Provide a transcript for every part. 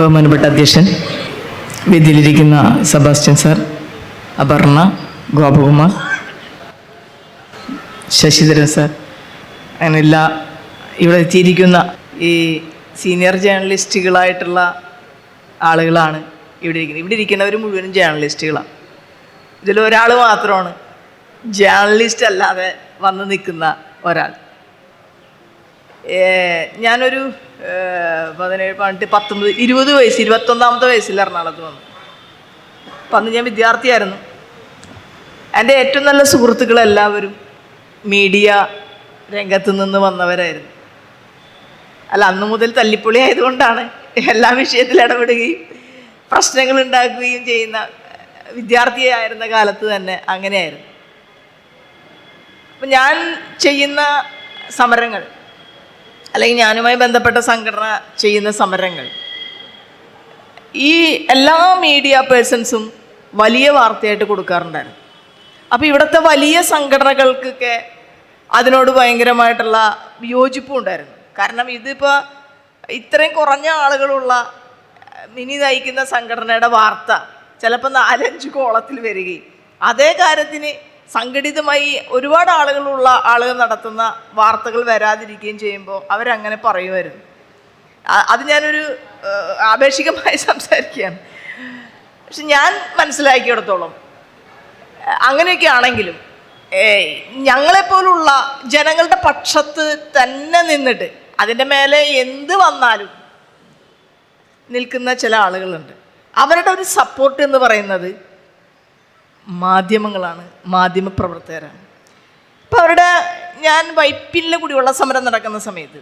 ബഹുമാനപ്പെട്ട അധ്യക്ഷൻ വേദിയിലിരിക്കുന്ന Sebastian sir Aparna Gopakumar Sasidharan sir അങ്ങനെ എല്ലാ ഇവിടെ എത്തിയിരിക്കുന്ന ഈ സീനിയർ ജേർണലിസ്റ്റുകളായിട്ടുള്ള ആളുകളാണ് ഇവിടെ ഇരിക്കുന്നത്. ഇവിടെ ഇരിക്കുന്നവർ മുഴുവനും ജേർണലിസ്റ്റുകളാണ് ഇതിലൊരാൾ മാത്രമാണ് ജേർണലിസ്റ്റ് അല്ലാതെ വന്ന് നിൽക്കുന്ന ഒരാൾ. ഞാനൊരു പതിനേഴ് പതിനെട്ട് പത്തൊമ്പത് ഇരുപത് വയസ്സ് ഇരുപത്തൊന്നാമത്തെ വയസ്സിൽ എറണാകുളത്ത് വന്നു. അപ്പം അന്ന് ഞാൻ വിദ്യാർത്ഥിയായിരുന്നു. എന്റെ ഏറ്റവും നല്ല സുഹൃത്തുക്കളെല്ലാവരും മീഡിയ രംഗത്ത് നിന്ന് വന്നവരായിരുന്നു. അല്ല അന്ന് മുതൽ തല്ലിപ്പൊളി ആയതുകൊണ്ടാണ് എല്ലാ വിഷയത്തിൽ ഇടപെടുകയും പ്രശ്നങ്ങൾ ഉണ്ടാക്കുകയും ചെയ്യുന്ന വിദ്യാർത്ഥിയായിരുന്ന കാലത്ത് തന്നെ അങ്ങനെയായിരുന്നു. അപ്പം ഞാൻ ചെയ്യുന്ന സമരങ്ങൾ അല്ലെങ്കിൽ ഞാനുമായി ബന്ധപ്പെട്ട സംഘടന ചെയ്യുന്ന സമരങ്ങൾ. ഈ എല്ലാ മീഡിയ പേഴ്സൺസും വലിയ വാർത്തയായിട്ട് കൊടുക്കാറുണ്ടായിരുന്നു. അപ്പോൾ ഇവിടുത്തെ വലിയ സംഘടനകൾക്കൊക്കെ അതിനോട് ഭയങ്കരമായിട്ടുള്ള വിയോജിപ്പും ഉണ്ടായിരുന്നു. കാരണം ഇതിപ്പോൾ ഇത്രയും കുറഞ്ഞ ആളുകളുള്ള മിനി നയിക്കുന്ന സംഘടനയുടെ വാർത്ത ചിലപ്പോൾ നാലഞ്ച് കോളത്തിൽ വരികയും അതേ കാര്യത്തിന് സംഘടിതമായി ഒരുപാട് ആളുകളുള്ള ആളുകൾ നടത്തുന്ന വാർത്തകൾ വരാതിരിക്കുകയും ചെയ്യുമ്പോൾ അവരങ്ങനെ പറയുമായിരുന്നു. അത് ഞാനൊരു ആപേക്ഷികമായി സംസാരിക്കുകയാണ്. പക്ഷെ ഞാൻ മനസ്സിലാക്കിയിടത്തോളം അങ്ങനെയൊക്കെ ആണെങ്കിലും ഞങ്ങളെപ്പോലുള്ള ജനങ്ങളുടെ പക്ഷത്ത് തന്നെ നിന്നിട്ട് അതിന്റെ മേലെ എന്ത് വന്നാലും നിൽക്കുന്ന ചില ആളുകളുണ്ട്. അവരുടെ ഒരു സപ്പോർട്ട് എന്ന് പറയുന്നത് മാധ്യമങ്ങളാണ് മാധ്യമപ്രവർത്തകരാണ് അപ്പം അവരുടെ ഞാൻ വൈപ്പിലെ കുടിവെള്ള സമരം നടക്കുന്ന സമയത്ത്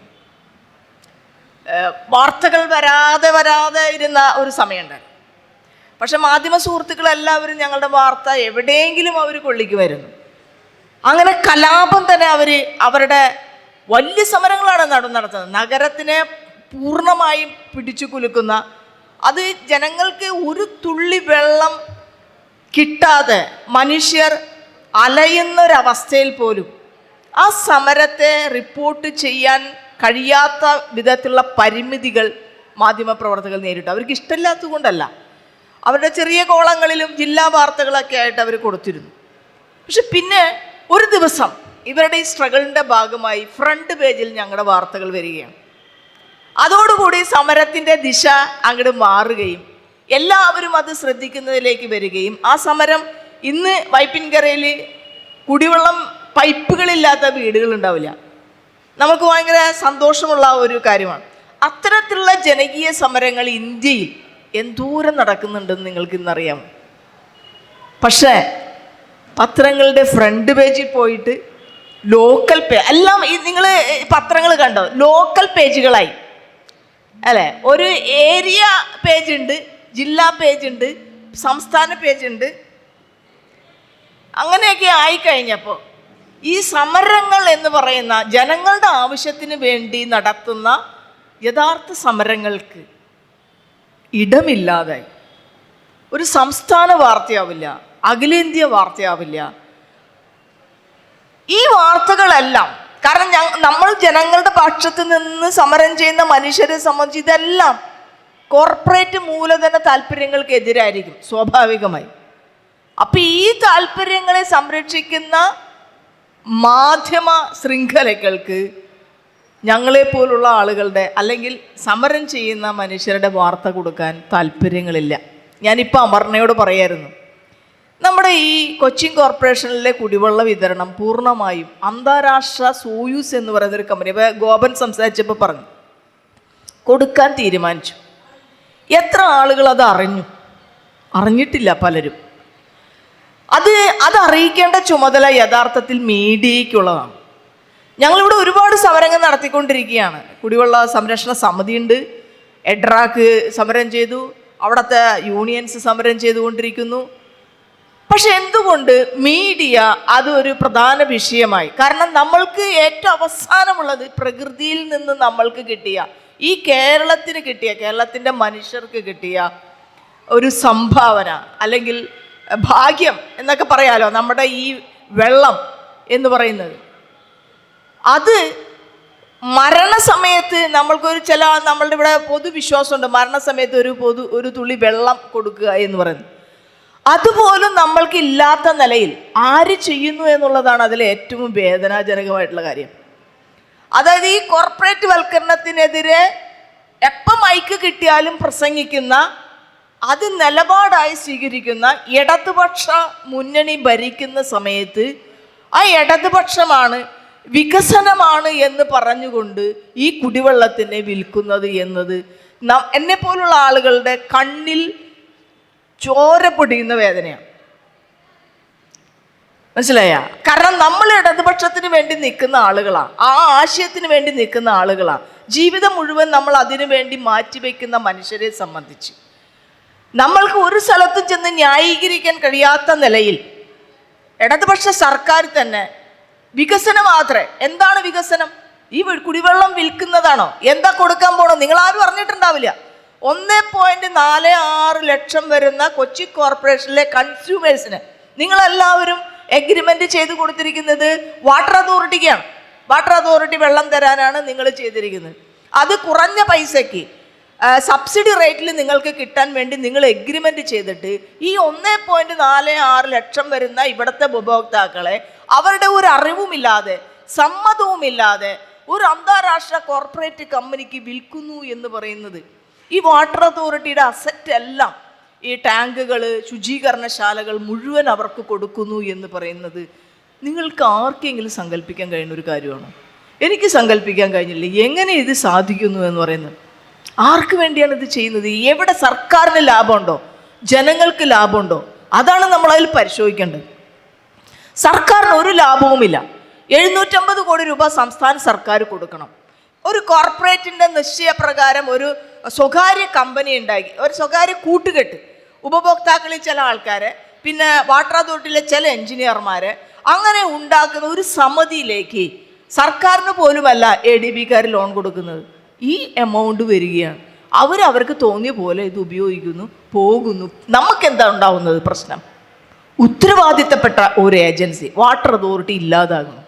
വാർത്തകൾ വരാതെ വരാതെ ഇരുന്ന ഒരു സമയമുണ്ടായിരുന്നു. പക്ഷെ മാധ്യമ സുഹൃത്തുക്കളെല്ലാവരും ഞങ്ങളുടെ വാർത്ത എവിടെയെങ്കിലും അവർ കൊള്ളിക്കുമായിരുന്നു. അങ്ങനെ കലാപം തന്നെ അവർ അവരുടെ വലിയ സമരങ്ങളാണ് നട നടത്തുന്നത്. നഗരത്തിനെ പൂർണമായും പിടിച്ചു കുലുക്കുന്ന അത് ജനങ്ങൾക്ക് ഒരു തുള്ളി വെള്ളം കിട്ടാതെ മനുഷ്യർ അലയുന്നൊരവസ്ഥയിൽ പോലും ആ സമരത്തെ റിപ്പോർട്ട് ചെയ്യാൻ കഴിയാത്ത വിധത്തിലുള്ള പരിമിതികൾ മാധ്യമപ്രവർത്തകർ നേരിട്ടു. അവർക്ക് ഇഷ്ടമില്ലാത്തതുകൊണ്ടല്ല അവരുടെ ചെറിയ കോളങ്ങളിലും ജില്ലാ വാർത്തകളൊക്കെ ആയിട്ട് അവർ കൊടുത്തിരുന്നു. പക്ഷെ പിന്നെ ഒരു ദിവസം ഇവരുടെ ഈ സ്ട്രഗിളിന്റെ ഭാഗമായി ഫ്രണ്ട് പേജിൽ ഞങ്ങളുടെ വാർത്തകൾ വരികയാണ്. അതോടുകൂടി സമരത്തിന്റെ ദിശ അങ്ങോട്ട് മാറുകയും എല്ലാവരും അത് ശ്രദ്ധിക്കുന്നതിലേക്ക് വരികയും ആ സമരം ഇന്ന് വൈപ്പിൻകരയിൽ കുടിവെള്ളം പൈപ്പുകളില്ലാത്ത വീടുകളുണ്ടാവില്ല നമുക്ക് ഭയങ്കര സന്തോഷമുള്ള ഒരു കാര്യമാണ്. അത്തരത്തിലുള്ള ജനകീയ സമരങ്ങൾ ഇന്ത്യയിൽ എന്തോരം നടക്കുന്നുണ്ടെന്ന് നിങ്ങൾക്ക് ഇന്നറിയാം പക്ഷേ പത്രങ്ങളുടെ ഫ്രണ്ട് പേജിൽ പോയിട്ട് ലോക്കൽ പേ എല്ലാം നിങ്ങൾ പത്രങ്ങൾ കണ്ടോ? ലോക്കൽ പേജുകളായി. അല്ലേ? ഒരു ഏരിയ പേജുണ്ട്. ജില്ലാ പേജ് ഉണ്ട് സംസ്ഥാന പേജ് ഉണ്ട് അങ്ങനെയൊക്കെ ആയിക്കഴിഞ്ഞപ്പോൾ ഈ സമരങ്ങൾ എന്ന് പറയുന്ന ജനങ്ങളുടെ ആവശ്യത്തിന് വേണ്ടി നടത്തുന്ന യഥാർത്ഥ സമരങ്ങൾക്ക് ഇടമില്ലാതെ ഒരു സംസ്ഥാന വാർത്തയാവില്ല അഖിലേന്ത്യാ വാർത്തയാവില്ല. ഈ വാർത്തകളെല്ലാം കാരണം നമ്മൾ ജനങ്ങളുടെ പക്ഷത്ത് നിന്ന് സമരം ചെയ്യുന്ന മനുഷ്യരെ സംബന്ധിച്ച് ഇതെല്ലാം കോർപ്പറേറ്റ് മൂലധന താല്പര്യങ്ങൾക്ക് എതിരായിരിക്കും സ്വാഭാവികമായി. അപ്പം ഈ താല്പര്യങ്ങളെ സംരക്ഷിക്കുന്ന മാധ്യമ ശൃംഖലകൾക്ക് ഞങ്ങളെപ്പോലുള്ള ആളുകളുടെ അല്ലെങ്കിൽ സമരം ചെയ്യുന്ന മനുഷ്യരുടെ വാർത്ത കൊടുക്കാൻ താല്പര്യങ്ങളില്ല. ഞാനിപ്പോൾ അമർണയോട് പറയായിരുന്നു നമ്മുടെ ഈ കൊച്ചിൻ കോർപ്പറേഷനിലെ കുടിവെള്ള വിതരണം പൂർണമായും അന്താരാഷ്ട്ര സോയൂസ് എന്ന് പറയുന്ന ഒരു കമ്പനി ഗോപൻ സംസാരിച്ചപ്പോൾ പറഞ്ഞു കൊടുക്കാൻ തീരുമാനിച്ചു. എത്ര ആളുകൾ അത് അറിഞ്ഞു? അറിഞ്ഞിട്ടില്ല പലരും. അത് അത് അറിയിക്കേണ്ട ചുമതല യഥാർത്ഥത്തിൽ മീഡിയയ്ക്കുള്ളതാണ്. ഞങ്ങളിവിടെ ഒരുപാട് സമരങ്ങൾ നടത്തിക്കൊണ്ടിരിക്കുകയാണ്. കുടിവെള്ള സംരക്ഷണ സമിതിയുണ്ട്. എഡ്രാക്ക് സമരം ചെയ്തു. അവിടുത്തെ യൂണിയൻസ് സമരം ചെയ്തുകൊണ്ടിരിക്കുന്നു. പക്ഷെ എന്തുകൊണ്ട് മീഡിയ അതൊരു പ്രധാന വിഷയമായി? കാരണം നമ്മൾക്ക് ഏറ്റവും അവസാനമുള്ളത് പ്രകൃതിയിൽ നിന്ന് നമ്മൾക്ക് കിട്ടിയ ഈ കേരളത്തിന് കിട്ടിയ കേരളത്തിന്റെ മനുഷ്യർക്ക് കിട്ടിയ ഒരു സംഭാവന അല്ലെങ്കിൽ ഭാഗ്യം എന്നൊക്കെ പറയാലോ നമ്മുടെ ഈ വെള്ളം എന്ന് പറയുന്നത്. അത് മരണസമയത്ത് നമ്മൾക്കൊരു ചില നമ്മളുടെ ഇവിടെ പൊതുവിശ്വാസമുണ്ട് മരണസമയത്ത് ഒരു പൊതു ഒരു തുള്ളി വെള്ളം കൊടുക്കുക എന്ന് പറയുന്നത്. അതുപോലും നമ്മൾക്ക് ഇല്ലാത്ത നിലയിൽ ആര് ചെയ്യുന്നു എന്നുള്ളതാണ് അതിലെ ഏറ്റവും വേദനാജനകമായിട്ടുള്ള കാര്യം. അതായത് ഈ കോർപ്പറേറ്റ് വൽക്കരണത്തിനെതിരെ എപ്പം മൈക്ക് കിട്ടിയാലും പ്രസംഗിക്കുന്ന അത് നിലപാടായി സ്വീകരിക്കുന്ന ഇടതുപക്ഷ മുന്നണി ഭരിക്കുന്ന സമയത്ത് ആ ഇടതുപക്ഷമാണ് വികസനമാണ് എന്ന് പറഞ്ഞുകൊണ്ട് ഈ കുടിവെള്ളത്തിനെ വിൽക്കുന്നത് എന്നത്. എന്നെ പോലുള്ള ആളുകളുടെ കണ്ണിൽ ചോര പൊടിയുന്ന വേദനയാണ്. മനസ്സിലായ? കാരണം നമ്മൾ ഇടതുപക്ഷത്തിന് വേണ്ടി നിൽക്കുന്ന ആളുകളാണ് ആ ആശയത്തിന് വേണ്ടി നിൽക്കുന്ന ആളുകളാണ് ജീവിതം മുഴുവൻ നമ്മൾ അതിനു വേണ്ടി മാറ്റിവെക്കുന്ന മനുഷ്യരെ സംബന്ധിച്ച്. നമ്മൾക്ക് ഒരു സ്ഥലത്തും ചെന്ന് ന്യായീകരിക്കാൻ കഴിയാത്ത നിലയിൽ ഇടതുപക്ഷ സർക്കാർ തന്നെ വികസനം മാത്രമേ എന്താണ് വികസനം? ഈ കുടിവെള്ളം വിൽക്കുന്നതാണോ? എന്താ കൊടുക്കാൻ പോണോ? നിങ്ങൾ ആരും അറിഞ്ഞിട്ടുണ്ടാവില്ല. ഒന്ന് പോയിന്റ് നാല് ആറ് ലക്ഷം വരുന്ന കൊച്ചി കോർപ്പറേഷനിലെ കൺസ്യൂമേഴ്സിന് നിങ്ങളെല്ലാവരും എഗ്രിമെന്റ് ചെയ്ത് കൊടുത്തിരിക്കുന്നത് വാട്ടർ അതോറിറ്റിക്കാണ് വാട്ടർ അതോറിറ്റി വെള്ളം തരാനാണ് നിങ്ങൾ ചെയ്തിരിക്കുന്നത്. അത് കുറഞ്ഞ പൈസയ്ക്ക് സബ്സിഡി റേറ്റിൽ നിങ്ങൾക്ക് കിട്ടാൻ വേണ്ടി നിങ്ങൾ എഗ്രിമെന്റ് ചെയ്തിട്ട് ഈ ഒന്ന് പോയിന്റ് നാല് ആറ് ലക്ഷം വരുന്ന ഇവിടുത്തെ ഉപഭോക്താക്കളെ അവരുടെ ഒരു അറിവുമില്ലാതെ സമ്മതവുമില്ലാതെ ഒരു അന്താരാഷ്ട്ര കോർപ്പറേറ്റ് കമ്പനിക്ക് വിൽക്കുന്നു എന്ന് പറയുന്നത്. ഈ വാട്ടർ അതോറിറ്റിയുടെ അസറ്റ് എല്ലാം ഈ ടാങ്കുകൾ ശുചീകരണശാലകൾ മുഴുവൻ അവർക്ക് കൊടുക്കുന്നു എന്ന് പറയുന്നത് നിങ്ങൾക്ക് ആർക്കെങ്കിലും സങ്കല്പിക്കാൻ കഴിയുന്ന ഒരു കാര്യമാണ്? എനിക്ക് സങ്കല്പിക്കാൻ കഴിഞ്ഞില്ല. എങ്ങനെ ഇത് സാധിക്കുന്നു എന്ന് പറയുന്നത്? ആർക്ക് വേണ്ടിയാണ് ഇത് ചെയ്യുന്നത്? എവിടെ സർക്കാരിന് ലാഭമുണ്ടോ? ജനങ്ങൾക്ക് ലാഭമുണ്ടോ? അതാണ് നമ്മൾ അതിൽ പരിശോധിക്കേണ്ടത്. സർക്കാരിന് ഒരു ലാഭവുമില്ല. എഴുന്നൂറ്റമ്പത് കോടി രൂപ സംസ്ഥാന സർക്കാർ കൊടുക്കണം. ഒരു കോർപ്പറേറ്റിന്റെ നിശ്ചയപ്രകാരം ഒരു സ്വകാര്യ കമ്പനി ഉണ്ടാക്കി ഒരു സ്വകാര്യ കൂട്ടുകെട്ട് ഉപഭോക്താക്കളിൽ ചില ആൾക്കാർ പിന്നെ വാട്ടർ അതോറിറ്റിയിലെ ചില എഞ്ചിനീയർമാർ അങ്ങനെ ഉണ്ടാക്കുന്ന ഒരു സമിതിയിലേക്ക് സർക്കാരിന് പോലുമല്ല എ ഡി ബിക്കാർ ലോൺ കൊടുക്കുന്നത്. ഈ എമൗണ്ട് വരികയാണ്. അവർ അവർക്ക് തോന്നിയ പോലെ ഇത് ഉപയോഗിക്കുന്നു പോകുന്നു. നമുക്കെന്താ ഉണ്ടാവുന്നത് പ്രശ്നം? ഉത്തരവാദിത്തപ്പെട്ട ഒരു ഏജൻസി വാട്ടർ അതോറിറ്റി ഇല്ലാതാകുന്നു.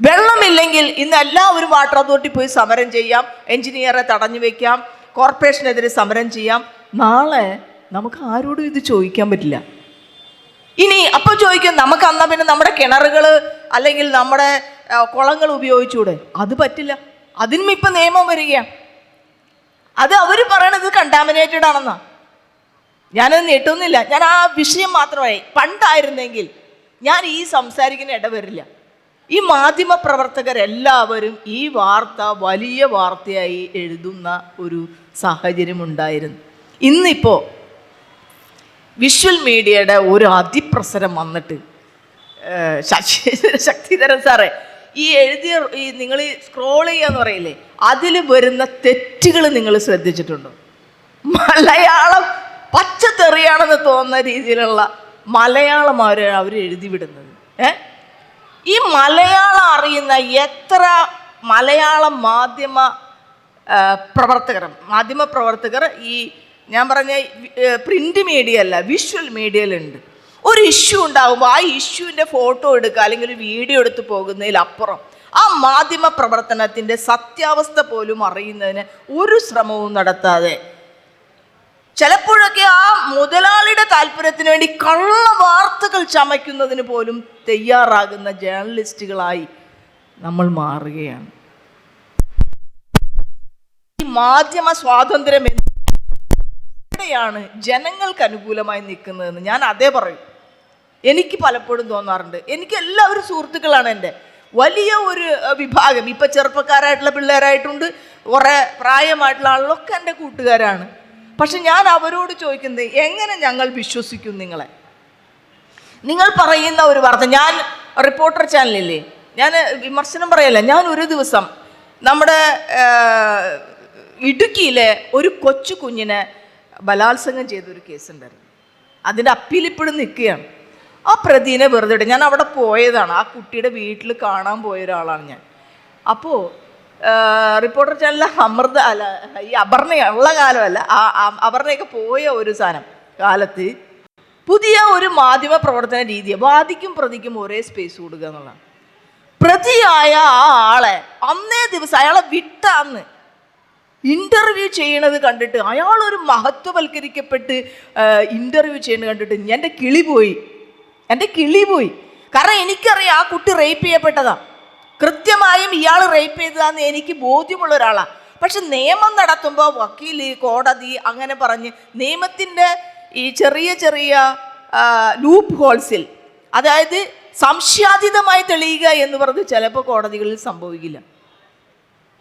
വെള്ളമില്ലെങ്കിൽ ഇന്ന് എല്ലാവരും വാട്ടർ അതോറിറ്റി പോയി സമരം ചെയ്യാം എഞ്ചിനീയറെ തടഞ്ഞു വയ്ക്കാം കോർപ്പറേഷനെതിരെ സമരം ചെയ്യാം. നാളെ നമുക്ക് ആരോടും ഇത് ചോദിക്കാൻ പറ്റില്ല. ഇനി അപ്പോൾ ചോദിക്കും നമുക്ക് അന്നാ പിന്നെ നമ്മുടെ കിണറുകൾ അല്ലെങ്കിൽ നമ്മുടെ കുളങ്ങൾ ഉപയോഗിച്ചൂടെ? അത് പറ്റില്ല. അതിനും ഇപ്പം നിയമം വരികയാണ് അത് അവർ പറയണത് കണ്ടാമിനേറ്റഡ് ആണെന്നാ. ഞാനത് നീട്ടുന്നില്ല ഞാൻ ആ വിഷയം മാത്രമായി. പണ്ടായിരുന്നെങ്കിൽ ഞാൻ ഈ സംസാരിക്കുന്ന ഇടവരില്ല ഈ മാധ്യമ പ്രവർത്തകരെല്ലാവരും ഈ വാർത്ത വലിയ വാർത്തയായി എഴുതുന്ന ഒരു സാഹചര്യം ഉണ്ടായിരുന്നു. ഇന്നിപ്പോൾ വിഷ്വൽ മീഡിയയുടെ ഒരു അതിപ്രസരം വന്നിട്ട് ശക്തിധരൻ സാറേ ഈ എഴുതിയ ഈ നിങ്ങൾ സ്ക്രോൾ ചെയ്യാന്ന് പറയില്ലേ അതിൽ വരുന്ന തെറ്റുകൾ നിങ്ങൾ ശ്രദ്ധിച്ചിട്ടുണ്ടോ? മലയാളം പച്ചത്തെറിയാണെന്ന് തോന്നുന്ന രീതിയിലുള്ള മലയാളം അവർ എഴുതി വിടുന്നത്. ഏ? ഈ മലയാളം അറിയുന്ന എത്ര മലയാള മാധ്യമ പ്രവർത്തകർ മാധ്യമ പ്രവർത്തകർ ഈ ഞാൻ പറഞ്ഞ പ്രിന്റ് മീഡിയ അല്ല വിഷ്വൽ മീഡിയയിലുണ്ട് ഒരു ഇഷ്യൂ ഉണ്ടാകുമ്പോൾ ആ ഇഷ്യൂവിന്റെ ഫോട്ടോ എടുക്കുക അല്ലെങ്കിൽ ഒരു വീഡിയോ എടുത്ത് പോകുന്നതിലപ്പുറം ആ മാധ്യമ പ്രവർത്തനത്തിന്റെ സത്യാവസ്ഥ പോലും അറിയുന്നതിന് ഒരു ശ്രമവും നടത്താതെ. ചിലപ്പോഴൊക്കെ ആ മുതലാളിയുടെ താല്പര്യത്തിന് വേണ്ടി കള്ള വാർത്തകൾ ചമയ്ക്കുന്നതിന് പോലും തയ്യാറാകുന്ന ജേർണലിസ്റ്റുകളായി നമ്മൾ മാറുകയാണ്. ഈ മാധ്യമ സ്വാതന്ത്ര്യം എവിടെയാണ് ജനങ്ങൾക്ക് അനുകൂലമായി നിൽക്കുന്നതെന്ന് ഞാൻ അതേ പറയും. എനിക്ക് പലപ്പോഴും തോന്നാറുണ്ട്. എനിക്ക് എല്ലാവരും സുഹൃത്തുക്കളാണ് എന്റെ. വലിയ ഒരു വിഭാഗം. ഇപ്പം ചെറുപ്പക്കാരായിട്ടുള്ള പിള്ളേരായിട്ടുണ്ട്. കുറേ പ്രായമായിട്ടുള്ള ആളുകളൊക്കെ എന്റെ കൂട്ടുകാരാണ്. പക്ഷെ ഞാൻ അവരോട് ചോദിക്കുന്നത് എങ്ങനെ ഞങ്ങൾ വിശ്വസിക്കും നിങ്ങളെ? നിങ്ങൾ പറയുന്ന ഒരു വാർത്ത. ഞാൻ റിപ്പോർട്ടർ ചാനലില്ലേ? ഞാൻ വിമർശനം പറയല്ല. ഞാൻ ഒരു ദിവസം നമ്മുടെ ഇടുക്കിയിലെ ഒരു കൊച്ചു കുഞ്ഞിനെ ബലാത്സംഗം ചെയ്തൊരു കേസുണ്ടായിരുന്നു. അതിന്റെ അപ്പീൽ ഇപ്പോഴും നിൽക്കുകയാണ്. ആ പ്രതിനെ വെറുതെ ഇടും. ഞാൻ അവിടെ പോയതാണ്. ആ കുട്ടിയുടെ വീട്ടിൽ കാണാൻ പോയ ഒരാളാണ് ഞാൻ. അപ്പോൾ റിപ്പോർട്ടർ ചാനലിലെ അമൃത അല്ല ഈ അപർണ ഉള്ള കാലമല്ല അപർണയൊക്കെ പോയ ഒരു സാധനം കാലത്ത്. പുതിയ ഒരു മാധ്യമ പ്രവർത്തന രീതി വാദിക്കും പ്രതിക്കും ഒരേ സ്പേസ് കൊടുക്കുക എന്നുള്ളതാണ്. പ്രതിയായ ആ ആളെ അന്നേ ദിവസം അയാളെ വിട്ടാന്ന് ഇന്റർവ്യൂ ചെയ്യണത് കണ്ടിട്ട് അയാളൊരു മഹത്വവൽക്കരിക്കപ്പെട്ട് ഇന്റർവ്യൂ ചെയ്യണത് കണ്ടിട്ട് എന്റെ കിളി പോയി. എന്റെ കിളി പോയി. കാരണം എനിക്കറിയാം ആ കുട്ടി റേപ്പ് ചെയ്യപ്പെട്ടതാ. കൃത്യമായും ഇയാൾ റേപ്പ് ചെയ്തതാന്ന് എനിക്ക് ബോധ്യമുള്ള ഒരാളാണ് പക്ഷെ നിയമം നടത്തുമ്പോൾ വക്കീൽ കോടതി അങ്ങനെ പറഞ്ഞ് നിയമത്തിന്റെ ഈ ചെറിയ ചെറിയ ലൂപ്പ് ഹോൾസിൽ അതായത് സംശയാതീതമായി തെളിയുക എന്ന് പറഞ്ഞ് ചിലപ്പോൾ കോടതികളിൽ സംഭവിക്കില്ല.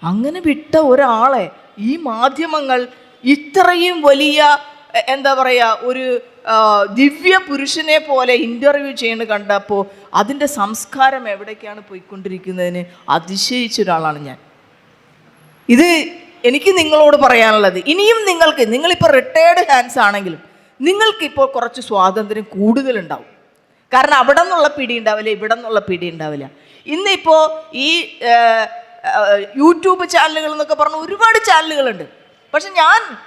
അങ്ങനെ വിട്ട ഒരാളെ ഈ മാധ്യമങ്ങൾ ഇത്രയും വലിയ എന്താ പറയുക ഒരു ദിവ്യ പുരുഷനെ പോലെ ഇന്റർവ്യൂ ചെയ്യുന്നത് കണ്ടപ്പോൾ അതിന്റെ സംസ്കാരം എവിടേക്കാണ് പോയിക്കൊണ്ടിരിക്കുന്നതിന് അതിശയിച്ച ഒരാളാണ് ഞാൻ. ഇത് എനിക്ക് നിങ്ങളോട് പറയാനുള്ളത്. ഇനിയും നിങ്ങൾക്ക് നിങ്ങളിപ്പോൾ റിട്ടയേർഡ് ഹാൻഡ്സ് ആണെങ്കിലും നിങ്ങൾക്കിപ്പോൾ കുറച്ച് സ്വാതന്ത്ര്യം കൂടുതലുണ്ടാവും. കാരണം അവിടെ നിന്നുള്ള പിടി ഉണ്ടാവില്ല ഇവിടെ നിന്നുള്ള പിടി ഉണ്ടാവില്ല. ഇന്നിപ്പോൾ ഈ യൂട്യൂബ് ചാനലുകൾ എന്നൊക്കെ പറഞ്ഞ ഒരുപാട് ചാനലുകളുണ്ട്. പക്ഷെ ഞാൻ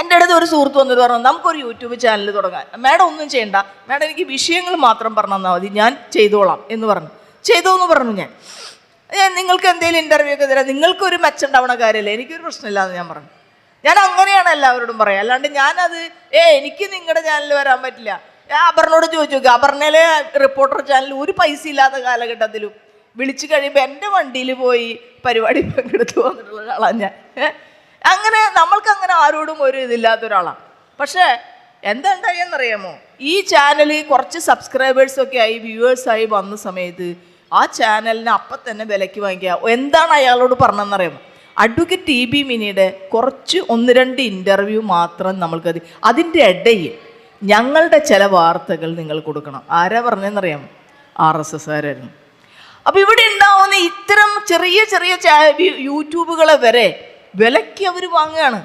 എന്റെ അടുത്ത് ഒരു സുഹൃത്ത് വന്നിട്ട് പറഞ്ഞു നമുക്കൊരു യൂട്യൂബ് ചാനൽ തുടങ്ങാൻ. മാഡം ഒന്നും ചെയ്യണ്ട. മാഡം എനിക്ക് വിഷയങ്ങൾ മാത്രം പറഞ്ഞു തന്നാൽ മതി. ഞാൻ ചെയ്തോളാം. എന്ന് പറഞ്ഞു. ചെയ്തോ എന്ന് പറഞ്ഞു ഞാൻ. ഞാൻ നിങ്ങൾക്ക് എന്തെങ്കിലും ഇന്റർവ്യൂ ഒക്കെ തരാം. നിങ്ങൾക്കൊരു മെച്ചുണ്ടാവണ കാര്യമല്ലേ എനിക്കൊരു പ്രശ്നമില്ല എന്ന് ഞാൻ പറഞ്ഞു. ഞാൻ അങ്ങനെയാണ് എല്ലാവരോടും പറയാം. അല്ലാണ്ട് ഞാനത് ഏ എനിക്ക് നിങ്ങളുടെ ചാനലിൽ വരാൻ പറ്റില്ല. അപർണോട് ചോദിച്ചു നോക്കുക അപർണയിലെ റിപ്പോർട്ടർ ചാനൽ ഒരു പൈസ ഇല്ലാത്ത കാലഘട്ടത്തിലും വിളിച്ചു കഴിയുമ്പോൾ എന്റെ വണ്ടിയിൽ പോയി പരിപാടി പങ്കെടുത്ത് വന്നിട്ടുള്ള ഒരാളാണ് ഞാൻ. അങ്ങനെ നമ്മൾക്ക് അങ്ങനെ ആരോടും ഒരു ഇതില്ലാത്ത ഒരാളാണ് പക്ഷേ എന്താ ഉണ്ടായെന്നറിയാമോ ഈ ചാനൽ കുറച്ച് സബ്സ്ക്രൈബേഴ്സൊക്കെ ആയി വ്യൂവേഴ്സായി വന്ന സമയത്ത് ആ ചാനലിനെ അപ്പം തന്നെ വിലയ്ക്ക് വാങ്ങിക്കുക എന്താണ് അയാളോട് പറഞ്ഞതെന്നറിയാമോ? അഡ്വക്കേറ്റ് ടി ബി മിനിയുടെ കുറച്ച് ഒന്ന് രണ്ട് ഇന്റർവ്യൂ മാത്രം നമ്മൾക്കത് അതിന്റെ ഇടയിൽ ഞങ്ങളുടെ ചില വാർത്തകൾ നിങ്ങൾ കൊടുക്കണം. ആരാ പറഞ്ഞതെന്നറിയാമോ? ആർ എസ് എസ് ആരായിരുന്നു? അപ്പൊ ഇവിടെ ഉണ്ടാവുന്ന ഇത്തരം ചെറിയ ചെറിയ യൂട്യൂബുകളെ വരെ വിലയ്ക്ക് അവർ വാങ്ങുകയാണ്.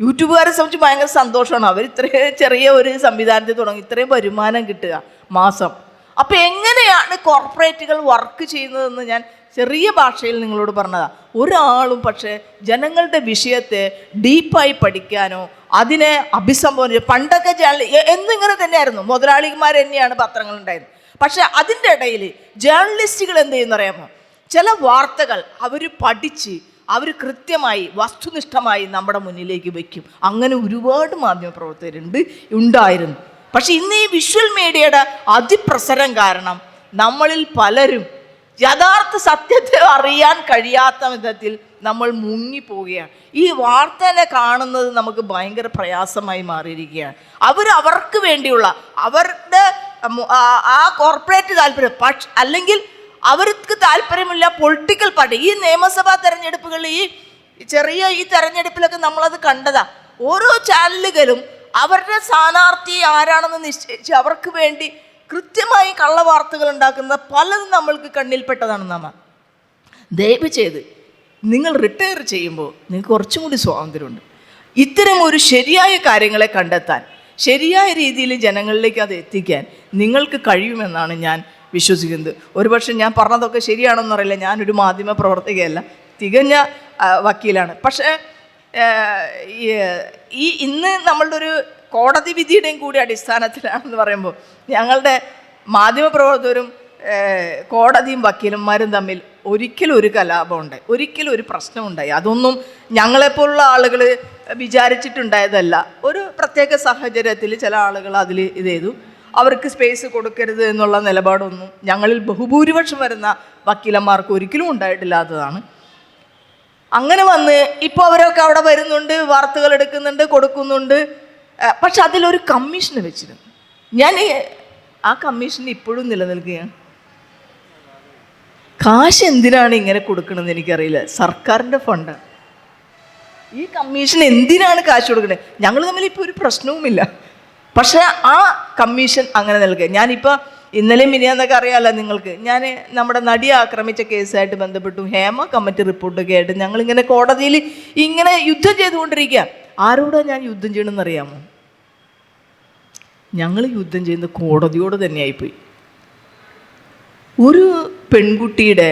യൂട്യൂബുകാരെ സംബന്ധിച്ച് ഭയങ്കര സന്തോഷമാണ്. അവർ ഇത്രയും ചെറിയ ഒരു സംവിധാനത്തിൽ തുടങ്ങി ഇത്രയും വരുമാനം കിട്ടുക മാസം. അപ്പൊ എങ്ങനെയാണ് കോർപ്പറേറ്റുകൾ വർക്ക് ചെയ്യുന്നതെന്ന് ഞാൻ ചെറിയ ഭാഷയിൽ നിങ്ങളോട് പറഞ്ഞതാ. ഒരാളും പക്ഷേ ജനങ്ങളുടെ വിഷയത്തെ ഡീപ്പായി പഠിക്കാനോ അതിനെ അഭിസംബോധന പണ്ടൊക്കെ എന്നിങ്ങനെ തന്നെയായിരുന്നു. മുതലാളിമാർ തന്നെയാണ് പത്രങ്ങൾ ഉണ്ടായിരുന്നത്. പക്ഷെ അതിന്റെ ഇടയിൽ ജേർണലിസ്റ്റുകൾ എന്ത് ചെയ്യുന്നറിയാമോ ചില വാർത്തകൾ അവർ പഠിച്ച് അവർ കൃത്യമായി വസ്തുനിഷ്ഠമായി നമ്മുടെ മുന്നിലേക്ക് വയ്ക്കും. അങ്ങനെ ഒരുപാട് മാധ്യമപ്രവർത്തകരുണ്ട് ഉണ്ടായിരുന്നു. പക്ഷെ ഇന്ന് ഈ വിഷ്വൽ മീഡിയയുടെ അതിപ്രസരം കാരണം നമ്മളിൽ പലരും യഥാർത്ഥ സത്യത്തെ അറിയാൻ കഴിയാത്ത വിധത്തിൽ നമ്മൾ മുങ്ങിപ്പോവുകയാണ്. ഈ വാർത്തനെ കാണുന്നത് നമുക്ക് ഭയങ്കര പ്രയാസമായി മാറിയിരിക്കുകയാണ്. അവർ അവർക്ക് വേണ്ടിയുള്ള അവരുടെ ആ- കോർപ്പറേറ്റ് താല്പര്യം. പക്ഷ അല്ലെങ്കിൽ അവർക്ക് താല്പര്യമില്ല പൊളിറ്റിക്കൽ പാർട്ടി ഈ നിയമസഭാ തെരഞ്ഞെടുപ്പുകളിൽ ഈ ചെറിയ ഈ തെരഞ്ഞെടുപ്പിലൊക്കെ നമ്മളത് കണ്ടതാ. ഓരോ ചാനലുകളും അവരുടെ സ്ഥാനാർത്ഥി ആരാണെന്ന് നിശ്ചയിച്ച് അവർക്ക് വേണ്ടി കൃത്യമായി കള്ളവാർത്തകൾ ഉണ്ടാക്കുന്ന പലതും നമ്മൾക്ക് കണ്ണിൽപ്പെട്ടതാണ് നമ്മ ദയവ് ചെയ്ത് നിങ്ങൾ റിട്ടയർ ചെയ്യുമ്പോൾ നിങ്ങൾക്ക് കുറച്ചും കൂടി സ്വാതന്ത്ര്യമുണ്ട്. ഇത്തരം ഒരു ശരിയായ കാര്യങ്ങളെ കണ്ടെത്താൻ ശരിയായ രീതിയിൽ ജനങ്ങളിലേക്ക് അത് എത്തിക്കാൻ നിങ്ങൾക്ക് കഴിയുമെന്നാണ് ഞാൻ വിശ്വസിക്കുന്നത്. ഒരുപക്ഷെ ഞാൻ പറഞ്ഞതൊക്കെ ശരിയാണെന്നറിയില്ല ഞാനൊരു മാധ്യമ പ്രവർത്തകയല്ല. തികഞ്ഞ വക്കീലാണ്. പക്ഷേ ഈ- ഇന്ന് നമ്മളുടെ ഒരു കോടതി വിധിയുടെയും കൂടി അടിസ്ഥാനത്തിലാണെന്ന് പറയുമ്പോൾ ഞങ്ങളുടെ മാധ്യമപ്രവർത്തകരും പ്രവർത്തകരും കോടതിയും വക്കീലന്മാരും തമ്മിൽ ഒരിക്കലും ഒരു കലാപമുണ്ടായി. ഒരിക്കലും ഒരു പ്രശ്നമുണ്ടായി. അതൊന്നും ഞങ്ങളെപ്പോലുള്ള ആളുകൾ വിചാരിച്ചിട്ടുണ്ടായതല്ല. ഒരു പ്രത്യേക സാഹചര്യത്തിൽ ചില ആളുകൾ അതിൽ ഇത് ചെയ്തു. അവർക്ക് സ്പേസ് കൊടുക്കരുത് എന്നുള്ള നിലപാടൊന്നും ഞങ്ങളിൽ ബഹുഭൂരിപക്ഷം വരുന്ന വക്കീലന്മാർക്ക് ഒരിക്കലും ഉണ്ടായിട്ടില്ലാത്തതാണ്. അങ്ങനെ വന്ന് ഇപ്പോൾ അവരൊക്കെ അവിടെ വരുന്നുണ്ട് വാർത്തകൾ എടുക്കുന്നുണ്ട് കൊടുക്കുന്നുണ്ട്. പക്ഷെ അതിലൊരു കമ്മീഷൻ വെച്ചിരുന്നു. ഞാൻ ആ കമ്മീഷൻ ഇപ്പോഴും നിലനിൽക്കുകയാണ്. കാശ് എന്തിനാണ് ഇങ്ങനെ കൊടുക്കണമെന്ന് എനിക്കറിയില്ല. സർക്കാരിന്റെ ഫണ്ട് ഈ കമ്മീഷൻ എന്തിനാണ് കാശ് കൊടുക്കുന്നത് ഞങ്ങൾ തമ്മിൽ ഇപ്പോൾ ഒരു പ്രശ്നവുമില്ല. പക്ഷേ ആ കമ്മീഷൻ അങ്ങനെ നൽകുക ഞാനിപ്പോൾ ഇന്നലെ മിനിയാന്നൊക്കെ അറിയാമല്ലോ നിങ്ങൾക്ക്. ഞാൻ നമ്മുടെ നടിയെ ആക്രമിച്ച കേസായിട്ട് ബന്ധപ്പെട്ടു. ഹേമ കമ്മിറ്റി റിപ്പോർട്ടൊക്കെ ആയിട്ട് ഞങ്ങളിങ്ങനെ കോടതിയിൽ ഇങ്ങനെ യുദ്ധം ചെയ്തുകൊണ്ടിരിക്കുക ആരോടാണ് ഞാൻ യുദ്ധം ചെയ്യണമെന്ന് അറിയാമോ? ഞങ്ങൾ യുദ്ധം ചെയ്യുന്ന കോടതിയോട് തന്നെയായിപ്പോയി ഒരു പെൺകുട്ടിയുടെ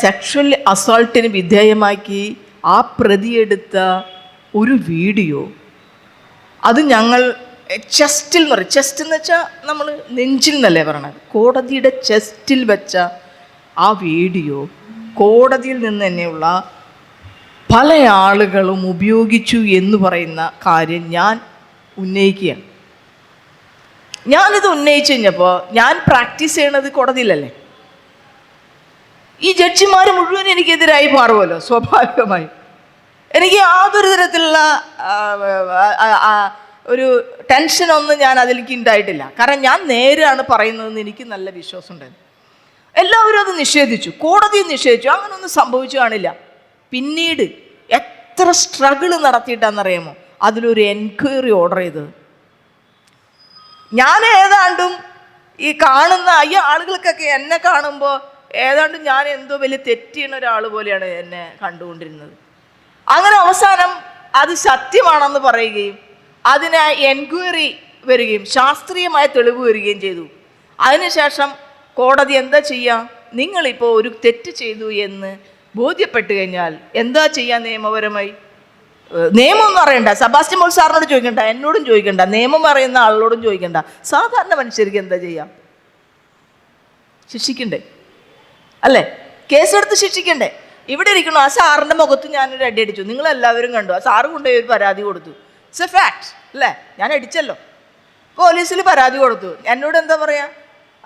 സെക്ഷൽ അസോൾട്ടിന് വിധേയമാക്കി ആ പ്രതിയെടുത്ത ഒരു വീഡിയോ. അത് ഞങ്ങൾ ചെസ്റ്റിൽ എന്ന് പറയും. ചെസ്റ്റ് എന്ന് വെച്ചാൽ നമ്മൾ നെഞ്ചിൽ എന്നല്ലേ പറയണത്? കോടതിയുടെ ചെസ്റ്റിൽ വെച്ച ആ വീഡിയോ കോടതിയിൽ നിന്ന് തന്നെയുള്ള പല ആളുകളും ഉപയോഗിച്ചു എന്ന് പറയുന്ന കാര്യം ഞാൻ ഉന്നയിക്കുകയാണ്. ഞാനിത് ഉന്നയിച്ചു കഴിഞ്ഞപ്പോൾ ഞാൻ പ്രാക്ടീസ് ചെയ്യണത് കോടതിയിലല്ലേ? ഈ ജഡ്ജിമാർ മുഴുവൻ എനിക്കെതിരായി മാറുമല്ലോ സ്വാഭാവികമായി. എനിക്ക് യാതൊരു തരത്തിലുള്ള ഒരു ടെൻഷനൊന്നും ഞാൻ അതിലേക്ക് ഉണ്ടായിട്ടില്ല. കാരണം ഞാൻ നേരെയാണ് പറയുന്നതെന്ന് എനിക്ക് നല്ല വിശ്വാസം വിശ്വാസമുണ്ടായിരുന്നു. എല്ലാവരും അത് നിഷേധിച്ചു കോടതി നിഷേധിച്ചു അങ്ങനൊന്നും സംഭവിച്ചു കാണില്ല. പിന്നീട് എത്ര സ്ട്രഗിൾ നടത്തിയിട്ടാണെന്നറിയാമോ? അതിലൊരു എൻക്വയറി ഓർഡർ ചെയ്തത് ഞാൻ ഏതാണ്ടും ഈ കാണുന്ന ഈ ആളുകൾക്കൊക്കെ എന്നെ കാണുമ്പോൾ ഏതാണ്ട് ഞാൻ എന്തോ വലിയ തെറ്റിയുന്ന ഒരാൾ പോലെയാണ് എന്നെ കണ്ടുകൊണ്ടിരുന്നത്. അങ്ങനെ അവസാനം അത് സത്യമാണെന്ന് പറയുകയും അതിന് എൻക്വയറി വരികയും ശാസ്ത്രീയമായ തെളിവ് വരികയും ചെയ്തു. അതിനുശേഷം കോടതി എന്താ ചെയ്യുക നിങ്ങളിപ്പോൾ ഒരു തെറ്റ് ചെയ്തു എന്ന് ബോധ്യപ്പെട്ട് കഴിഞ്ഞാൽ എന്താ ചെയ്യുക നിയമപരമായി? നിയമം അറിയണ്ട. സബാസ്റ്റ്യൻ മോൾ സാറിനോട് ചോദിക്കണ്ട. എന്നോടും ചോദിക്കണ്ട. നിയമം അറിയുന്ന ആളോടും ചോദിക്കണ്ട. സാധാരണ മനുഷ്യർക്ക് എന്താ ചെയ്യാം? ശിക്ഷിക്കണ്ടേ? അല്ലേ? കേസെടുത്ത് ശിക്ഷിക്കണ്ടേ? ഇവിടെ ഇരിക്കണോ ആ സാറിന്റെ മുഖത്ത് ഞാനൊരു അടി അടിച്ചു. നിങ്ങളെല്ലാവരും കണ്ടു. ആ സാറ് കൊണ്ടുപോയി ഒരു പരാതി കൊടുത്തു. ഇറ്റ്സ് എ ഫാക്ട് അല്ലേ? ഞാൻ അടിച്ചല്ലോ. പോലീസിൽ പരാതി കൊടുത്തു. എന്നോട് എന്താ പറയാ?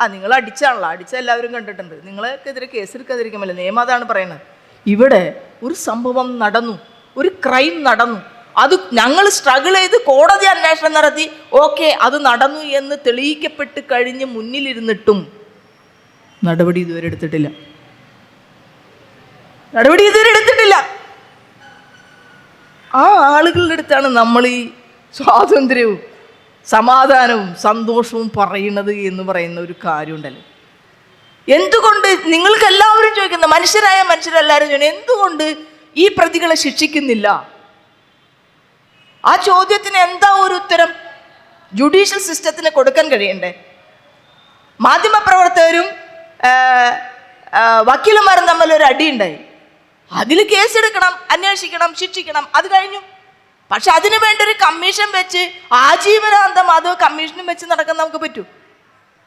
ആ നിങ്ങൾ അടിച്ചാണല്ലോ. അടിച്ച എല്ലാവരും കണ്ടിട്ടുണ്ട്. നിങ്ങൾക്കെതിരെ കേസെടുക്കാതിരിക്കുമല്ലോ. നിയമം അതാണ് പറയുന്നത്. ഇവിടെ ഒരു സംഭവം നടന്നു. ഒരു ക്രൈം നടന്നു. അത് ഞങ്ങൾ സ്ട്രഗിൾ ചെയ്ത് കോടതി അന്വേഷണം നടത്തി. ഓക്കെ അത് നടന്നു എന്ന് തെളിയിക്കപ്പെട്ട് കഴിഞ്ഞ് മുന്നിലിരുന്നിട്ടും നടപടി ഇതുവരെ എടുത്തിട്ടില്ല. നടപടി ഇതുവരെ എടുത്തിട്ടില്ല. ആ ആളുകളുടെ അടുത്താണ് നമ്മൾ ഈ സ്വാതന്ത്ര്യവും സമാധാനവും സന്തോഷവും പറയുന്നത് എന്ന് പറയുന്ന ഒരു കാര്യമുണ്ടല്ലോ. എന്തുകൊണ്ട് നിങ്ങൾക്ക് എല്ലാവരും ചോദിക്കുന്ന മനുഷ്യരായ മനുഷ്യരെല്ലാവരും ചോദിക്കുന്നത് എന്തുകൊണ്ട് ഈ പ്രതികളെ ശിക്ഷിക്കുന്നില്ല? ആ ചോദ്യത്തിന് എന്താ ഒരു ഉത്തരം? ജുഡീഷ്യൽ സിസ്റ്റത്തിന് കൊടുക്കാൻ കഴിയണ്ടേ? മാധ്യമപ്രവർത്തകരും വക്കീലന്മാരും തമ്മിൽ ഒരു അടിയുണ്ടായി അതിൽ കേസെടുക്കണം അന്വേഷിക്കണം ശിക്ഷിക്കണം അത് കഴിഞ്ഞു. പക്ഷെ അതിനു വേണ്ടി ഒരു കമ്മീഷൻ വെച്ച് ആജീവനാന്തം അത് കമ്മീഷനും വെച്ച് നടക്കാൻ നമുക്ക് പറ്റൂ.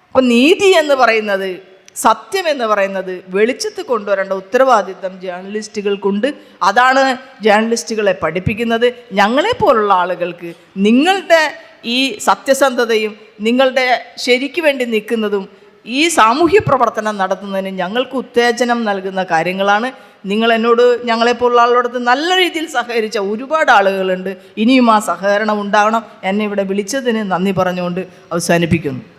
അപ്പൊ നീതി എന്ന് പറയുന്നത് സത്യം എന്ന് പറയുന്നത് വെളിച്ചത്ത് കൊണ്ടുവരേണ്ട ഉത്തരവാദിത്തം ജേർണലിസ്റ്റുകൾക്കുണ്ട്. അതാണ് ജേർണലിസ്റ്റുകളെ പഠിപ്പിക്കുന്നത്. ഞങ്ങളെ പോലുള്ള ആളുകൾക്ക് നിങ്ങളുടെ ഈ സത്യസന്ധതയും നിങ്ങളുടെ ശരിക്കു വേണ്ടി നിൽക്കുന്നതും ഈ സാമൂഹ്യ പ്രവർത്തനം നടത്തുന്നതിന് ഞങ്ങൾക്ക് ഉത്തേജനം നൽകുന്ന കാര്യങ്ങളാണ്. നിങ്ങൾ എന്നോട് ഞങ്ങളെപ്പോലുള്ള ആളോടത്ത് നല്ല രീതിയിൽ സഹകരിച്ച ഒരുപാട് ആളുകളുണ്ട്. ഇനിയും ആ സഹകരണം ഉണ്ടാകണം. എന്നെ ഇവിടെ വിളിച്ചതിന് നന്ദി പറഞ്ഞുകൊണ്ട് അവസാനിപ്പിക്കുന്നു.